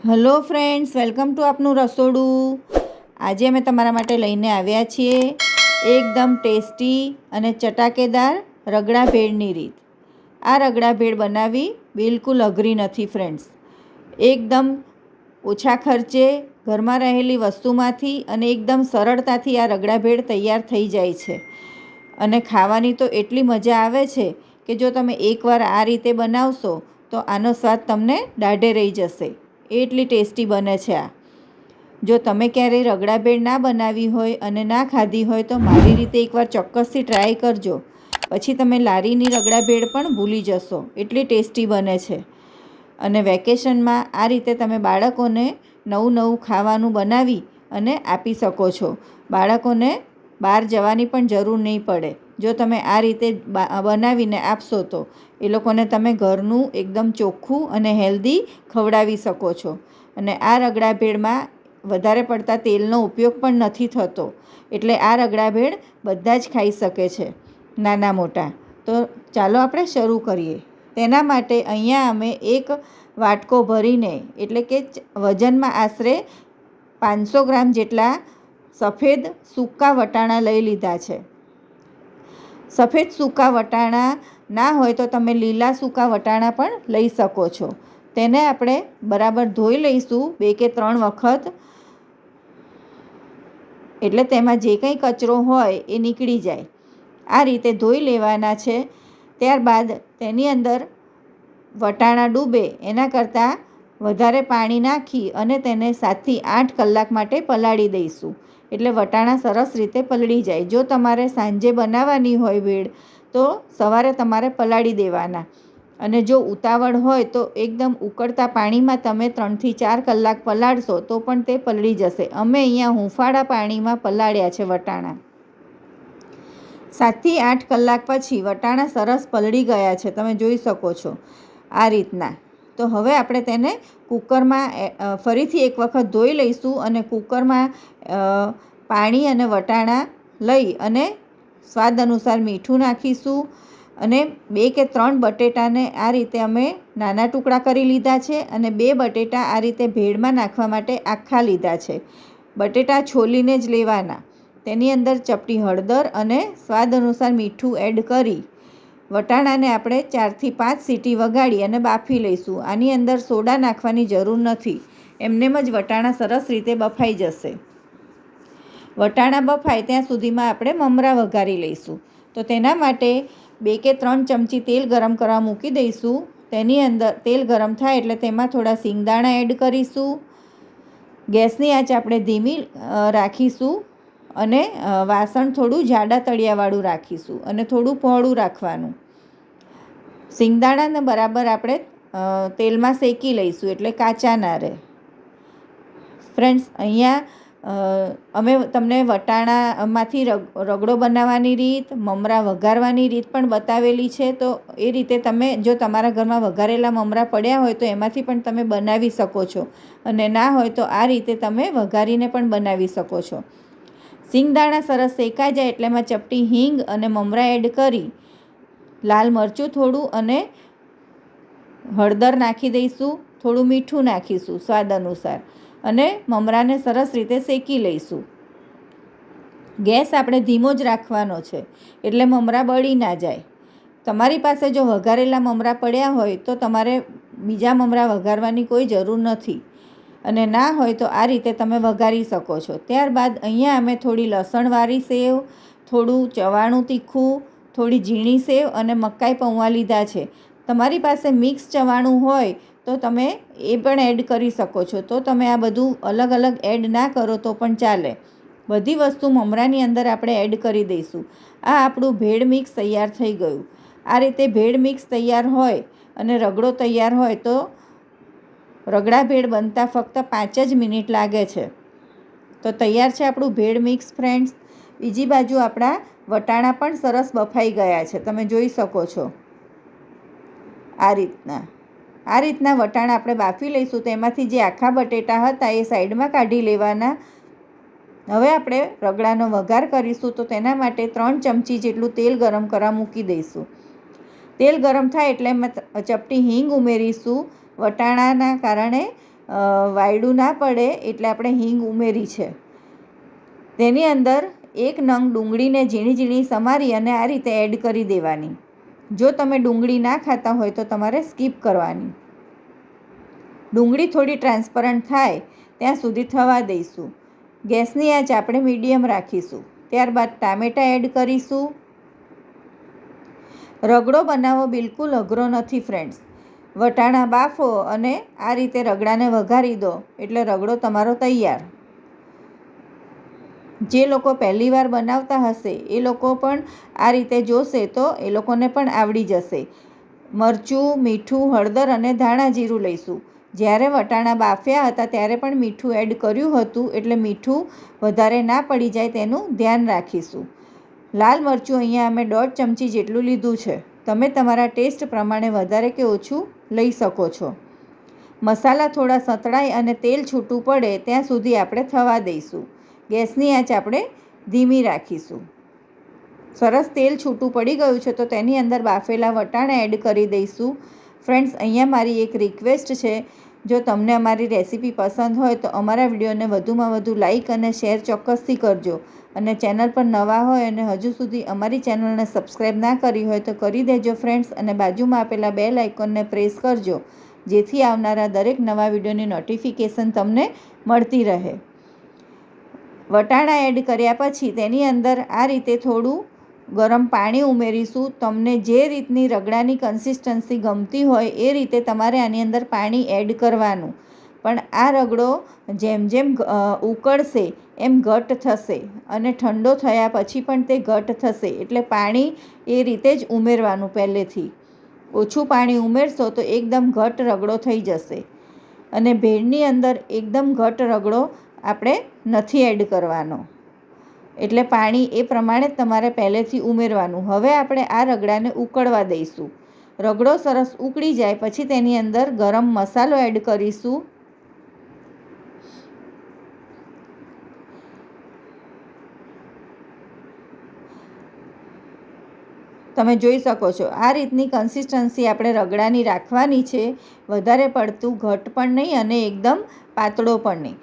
Hello friends, welcome to આપનું રસોડું. આજે અમે તમારા માટે લઈને આવ્યા છીએ એકદમ ટેસ્ટી અને ચટાકેદાર રગડા ભેળની રીત. આ રગડા ભેળ બનાવવી બિલકુલ અઘરી નથી ફ્રેન્ડ્સ. એકદમ ઓછા ખર્ચે ઘરમાં રહેલી વસ્તુમાંથી અને એકદમ સરળતાથી આ રગડા ભેળ તૈયાર થઈ જાય છે. અને ખાવાની તો એટલી મજા આવે છે કે જો તમે એકવાર આ રીતે બનાવશો તો આનો સ્વાદ તમને દાઢે રહી જશે. એટલી ટેસ્ટી બને છે. આ જો તમે ક્યારેય રગડા ભેળ ના બનાવી હોય અને ના ખાધી હોય તો મારી રીતે એકવાર ચોક્કસથી ટ્રાય કરજો. પછી તમે લારીની રગડા ભેળ પણ ભૂલી જશો. એટલી ટેસ્ટી બને છે. અને વેકેશનમાં આ રીતે તમે બાળકોને નવું નવું ખાવાનું બનાવી અને આપી શકો છો. બાળકોને બહાર જવાની પણ જરૂર નહીં પડે. જો તમે આ રીતે બનાવીને આપશો તો એ લોકોને તમે ઘરનું એકદમ ચોખ્ખું અને હેલ્ધી ખવડાવી શકો છો. અને આ રગડા ભેળમાં વધારે પડતા તેલનો ઉપયોગ પણ નથી થતો. એટલે આ રગડા ભેળ બધા જ ખાઈ શકે છે, નાના મોટા. તો ચાલો આપણે શરૂ કરીએ. તેના માટે અહીંયા અમે એક વાટકો ભરીને, એટલે કે વજનમાં આશરે પાંચસો ગ્રામ જેટલા સફેદ સૂકા વટાણા લઈ લીધા છે. સફેદ સૂકા વટાણા ના હોય તો તમે લીલા સૂકા વટાણા પણ લઈ શકો છો. તેને આપણે બરાબર ધોઈ લઈશું બે કે ત્રણ વખત. એટલે તેમાં જે કંઈ કચરો હોય એ નીકળી જાય. આ રીતે ધોઈ લેવાના છે. ત્યારબાદ તેની અંદર વટાણા ડૂબે એના કરતાં વધારે પાણી નાખી અને તેને સાતથી આઠ કલાક માટે પલાળી દઈશું. એટલે વટાણા સરસ રીતે પલળી જાય. જો તમારે સાંજે બનાવવાની હોય ભેળ તો સવારે તમારે પલાળી દેવાના. અને જો ઉતાવળ હોય તો એકદમ ઉકળતા પાણીમાં તમે ત્રણથી ચાર કલાક પલાળશો તો પણ તે પલળી જશે. અમે અહીંયા હુંફાળા પાણીમાં પલાળ્યા છે વટાણા. સાતથી આઠ કલાક પછી વટાણા સરસ પલળી ગયા છે. તમે જોઈ શકો છો આ રીતના. તો હવે આપણે તેને કુકરમાં ફરીથી એક વખત ધોઈ લઈશું અને કુકરમાં પાણી અને વટાણા લઈ અને સ્વાદ અનુસાર મીઠું નાખીશું અને બે કે ત્રણ બટેટાને આ રીતે અમે નાના ટુકડા કરી લીધા છે અને બે બટેટા આ રીતે ભેળમાં નાખવા માટે આખા લીધા છે. બટેટા છોલીને જ લેવાના. તેની અંદર ચપટી હળદર અને સ્વાદ અનુસાર મીઠું એડ કરી વટાણાને આપણે ચારથી પાંચ સીટી વગાડી અને બાફી લઈશું. આની અંદર સોડા નાખવાની જરૂર નથી. એમનેમ જ વટાણા સરસ રીતે બફાઈ જશે. વટાણા બફાય ત્યાં સુધીમાં આપણે મમરા વઘારી લઈશું. તો તેના માટે બે કે ત્રણ ચમચી તેલ ગરમ કરવા મૂકી દઈશું. તેની અંદર તેલ ગરમ થાય એટલે તેમાં થોડા સિંગદાણા એડ કરીશું. ગેસની આંચ આપણે ધીમી રાખીશું. અને વાસણ થોડું જાડા તળિયાવાળું રાખીશું અને થોડું પહોળું રાખવાનું. સિંગદાણાને બરાબર આપણે તેલમાં શેકી લઈશું એટલે કાચા ના રહે. ફ્રેન્ડ્સ, અહીંયા અમે તમને વટાણામાંથી રગડો બનાવવાની રીત, મમરા વઘારવાની રીત પણ બતાવેલી છે, તો એ રીતે તમે, જો તમારા ઘરમાં વઘારેલા મમરા પડ્યા હોય તો એમાંથી પણ તમે બનાવી શકો છો. અને ના હોય તો આ રીતે તમે વઘારીને પણ બનાવી શકો છો. સિંગદાણા સરસ શેકાઈ જાય એટલે એમાં ચપટી હિંગ અને મમરા એડ કરી લાલ મરચું થોડું અને હળદર નાખી દઈશું. થોડું મીઠું નાખીશું સ્વાદ અનુસાર અને મમરાને સરસ રીતે શેકી લઈશું. ગેસ આપણે ધીમો જ રાખવાનો છે એટલે મમરા બળી ના જાય. તમારી પાસે જો વઘારેલા મમરા પડ્યા હોય તો તમારે બીજા મમરા વઘારવાની કોઈ જરૂર નથી. અને ના હોય તો આ રીતે તમે વઘારી શકો છો. ત્યારબાદ અહીંયા અમે થોડી લસણવાળી સેવ, થોડું ચવાણું તીખું, થોડી ઝીણી સેવ અને મકાઈ પૌવા લીધા છે. તમારી પાસે મિક્સ ચવાણું હોય તો તમે એ પણ એડ કરી શકો છો. તો તમે આ બધું અલગ અલગ એડ ના કરો તો પણ ચાલે. બધી વસ્તુ મમરાની અંદર આપણે એડ કરી દઈશું. આ આપણું ભેળ મિક્સ તૈયાર થઈ ગયું. આ રીતે ભેળ મિક્સ તૈયાર હોય અને રગડો તૈયાર હોય તો રગડા ભેળ બનતા ફક્ત પાંચ જ મિનિટ લાગે છે. તો તૈયાર છે આપણું ભેળ મિક્સ, ફ્રેન્ડ્સ. બીજી બાજુ આપણા વટાણા પણ સરસ બફાઈ ગયા છે. તમે જોઈ શકો છો. આ રીતના. આ રીતના વટાણા આપણે બાફી લઈશું. તેમાંથી જે આખા બટેટા હતા એ સાઈડમાં કાઢી લેવાના. હવે આપણે રગડાનો વઘાર કરીશું. તો તેના માટે ત્રણ ચમચી જેટલું તેલ ગરમ કરવા મૂકી દઈશું. તેલ ગરમ થાય એટલે ચપટી હિંગ ઉમેરીશું. વટાણાના કારણે વાયડું ના પડે એટલે આપણે હિંગ ઉમેરી છે. તેની અંદર એક નંગ ડુંગળીને ઝીણી ઝીણી સમારી અને આ રીતે એડ કરી દેવાની. જો તમે ડુંગળી ના ખાતા હોય તો તમારે સ્કીપ કરવાની. ડુંગળી થોડી ટ્રાન્સપરન્ટ થાય, ત્યાં સુધી થવા દઈશું. ગેસની આંચ આપણે મીડિયમ રાખીશું. ત્યારબાદ ટામેટાં એડ કરીશું. રગડો બનાવવો બિલકુલ અઘરો નથી ફ્રેન્ડ્સ વટાણા બાફો અને આ રીતે રગડાને વઘારી દો એટલે રગડો તમારો તૈયાર. જે લોકો પહેલીવાર બનાવતા હશે, એ લોકો પણ આ રીતે જોશે તો એ લોકોને પણ આવડી જશે. મરચું, મીઠું, હળદર અને ધાણા જીરું લઈશું. જ્યારે વટાણા બાફ્યા હતા ત્યારે પણ મીઠું એડ કર્યું હતું એટલે મીઠું વધારે ના પડી જાય તેનું ધ્યાન રાખીશું. લાલ મરચું અહીંયા અમે દોઢ ચમચી જેટલું લીધું છે. તમે તમારા ટેસ્ટ પ્રમાણે વધારે કે ઓછું લઈ શકો છો. મસાલા થોડા સતળાય અને તેલ છૂટું પડે ત્યાં સુધી આપણે થવા દઈશું. ગેસની આંચ આપણે ધીમી રાખીશું. સરસ તેલ છૂટું પડી ગયું છે તો તેની અંદર બાફેલા વટાણા એડ કરી દઈશું. ફ્રેન્ડ્સ, અહીંયા મારી એક રિક્વેસ્ટ છે જો તમને અમારી રેસીપી પસંદ હોય તો અમારા વિડીયોને વધુમાં વધુ લાઇક અને શેર ચોક્કસથી કરજો. અને ચેનલ પર નવા હોય અને હજુ સુધી અમારી ચેનલને સબસ્ક્રાઈબ ના કરી હોય તો કરી દેજો ફ્રેન્ડ્સ અને બાજુમાં આપેલા બેલ આઇકોનને પ્રેસ કરજો. જેથી આવનારા દરેક નવા વિડીયોની નોટિફિકેશન તમને મળતી રહે. વટાણા એડ કર્યા પછી તેની અંદર આ રીતે થોડું ગરમ પાણી ઉમેરીશું. તમને જે રીતની રગડાની કન્સિસ્ટન્સી ગમતી હોય એ રીતે તમારે આની અંદર પાણી એડ કરવાનું. પણ આ રગડો જેમ જેમ ઉકળશે, એમ ઘટ થશે અને ઠંડો થયા પછી પણ તે ઘટ થશે. એટલે પાણી એ રીતે જ ઉમેરવાનું પહેલેથી. ઓછું પાણી ઉમેરશો તો એકદમ ઘટ રગડો થઈ જશે. અને ભેળની અંદર એકદમ ઘટ રગડો આપણે નથી એડ કરવાનો. એટલે પાણી એ પ્રમાણે તમારે પહેલેથી ઉમેરવાનું. હવે આપણે આ રગડાને ઉકળવા દઈશું. રગડો સરસ ઉકળી જાય, પછી તેની અંદર ગરમ મસાલો એડ કરીશું. તમે જોઈ શકો છો, આ રીતની કન્સિસ્ટન્સી આપણે રગડાની રાખવાની છે. વધારે પડતું ઘટ પણ નહીં અને એકદમ પાતળો પણ નહીં.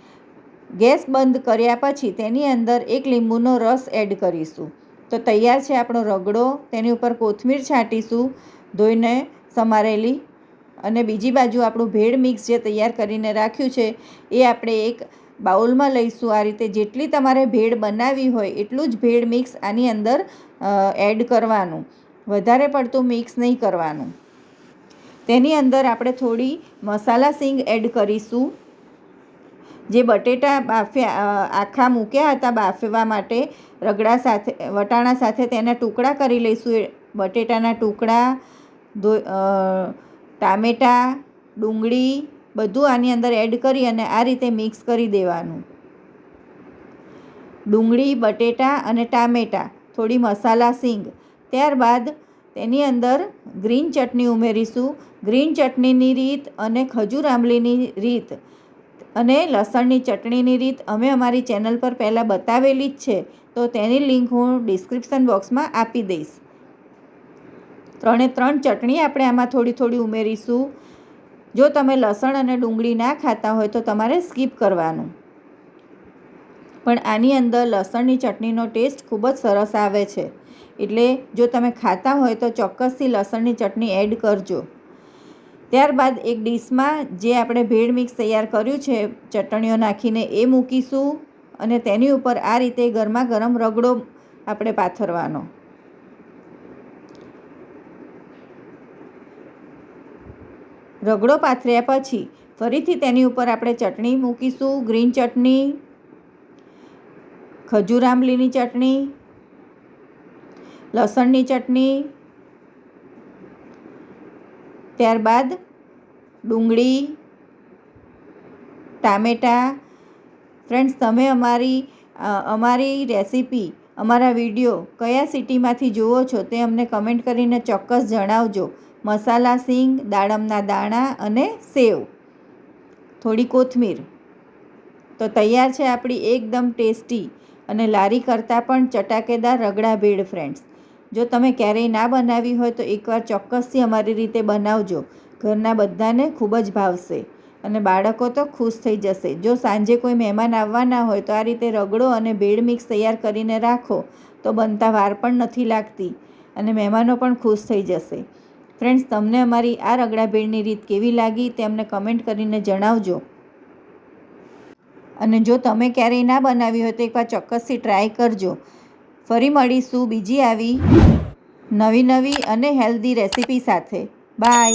ગેસ બંધ કર્યા પછી તેની અંદર એક લીંબુનો રસ એડ કરીશું. તો તૈયાર છે આપણો રગડો. તેની ઉપર કોથમીર છાંટીશું ધોઈને સમારેલી. અને બીજી બાજુ આપણું ભેળ મિક્સ જે તૈયાર કરીને રાખ્યું છે, એ આપણે એક બાઉલમાં લઈશું. આ રીતે જેટલી તમારે ભેળ બનાવવી હોય એટલું જ ભેળ મિક્સ આની અંદર એડ કરવાનું. વધારે પડતું મિક્સ નહીં કરવાનું. તેની અંદર આપણે થોડી મસાલા સિંગ એડ કરીશું. જે બટેટા બાફ્યા આખા મૂક્યા હતા બાફવા માટે, રગડા સાથે, વટાણા સાથે તેના ટુકડા કરી લઈશું. બટેટાના ટુકડા ટામેટાં, ડુંગળી બધું આની અંદર એડ કરી અને આ રીતે મિક્સ કરી દેવાનું. ડુંગળી, બટેટા અને ટામેટાં, થોડી મસાલા સિંગ. ત્યારબાદ તેની અંદર ગ્રીન ચટણી ઉમેરીશું. ગ્રીન ચટણીની રીત અને ખજૂર આંબલીની રીત. અને લસણની ચટણીની રીત અમે અમારી ચેનલ પર પહેલાં બતાવેલી જ છે, તો તેની લિંક હું ડિસ્ક્રિપ્શન બોક્સમાં આપી દઈશ. ત્રણે ત્રણ ચટણી આપણે આમાં થોડી થોડી ઉમેરીશું. જો તમે લસણ અને ડુંગળી ના ખાતા હોય તો તમારે સ્કીપ કરવાનું. પણ આની અંદર લસણની ચટણીનો ટેસ્ટ ખૂબ જ સરસ આવે છે. એટલે જો તમે ખાતા હોય તો ચોક્કસથી લસણની ચટણી એડ કરજો. ત્યારબાદ એક ડીશમાં જે આપણે ભેળ મિક્સ તૈયાર કર્યું છે, ચટણીઓ નાખીને એ મૂકીશું અને તેની ઉપર આ રીતે ગરમા ગરમ રગડો આપણે પાથરવાનો. રગડો પાથર્યા પછી ફરીથી તેની ઉપર આપણે ચટણી મૂકીશું, ગ્રીન ચટણી, ખજૂર આંબલીની ચટણી, લસણની ચટણી ત્યારબાદ ડુંગળી, ટામેટાં. ફ્રેન્ડ્સ, તમે અમારી અમારી રેસીપી, અમારા વીડિયો કયા સિટીમાંથી જુઓ છો તે અમને કમેન્ટ કરીને ચોક્કસ જણાવજો. મસાલા, સિંગ, દાડમના દાણા અને સેવ. થોડી કોથમીર. તો તૈયાર છે આપણી એકદમ ટેસ્ટી અને લારી કરતાં પણ ચટાકેદાર રગડા ભેળ, ફ્રેન્ડ્સ. જો તમે ક્યારેય ના બનાવી હોય તો એકવાર ચોક્કસથી અમારી રીતે બનાવજો. ઘરના બધાને ખૂબ જ ભાવશે અને બાળકો તો ખુશ થઈ જશે. જો સાંજે કોઈ મહેમાન આવવાના હોય તો આ રીતે રગડો અને ભેળ મિક્સ તૈયાર કરીને રાખો તો બનતા વાર પણ નથી લાગતી અને મહેમાનો પણ ખુશ થઈ જશે. ફ્રેન્ડ્સ, તમને અમારી આ રગડા ભેળની રીત કેવી લાગી તે અમને કમેન્ટ કરીને જણાવજો. અને જો તમે ક્યારેય ના બનાવી હોય તો એકવાર ચોક્કસથી ટ્રાય કરજો. ફરી મળીશું બીજી આવી નવી નવી અને હેલ્ધી રેસીપી સાથે. બાય.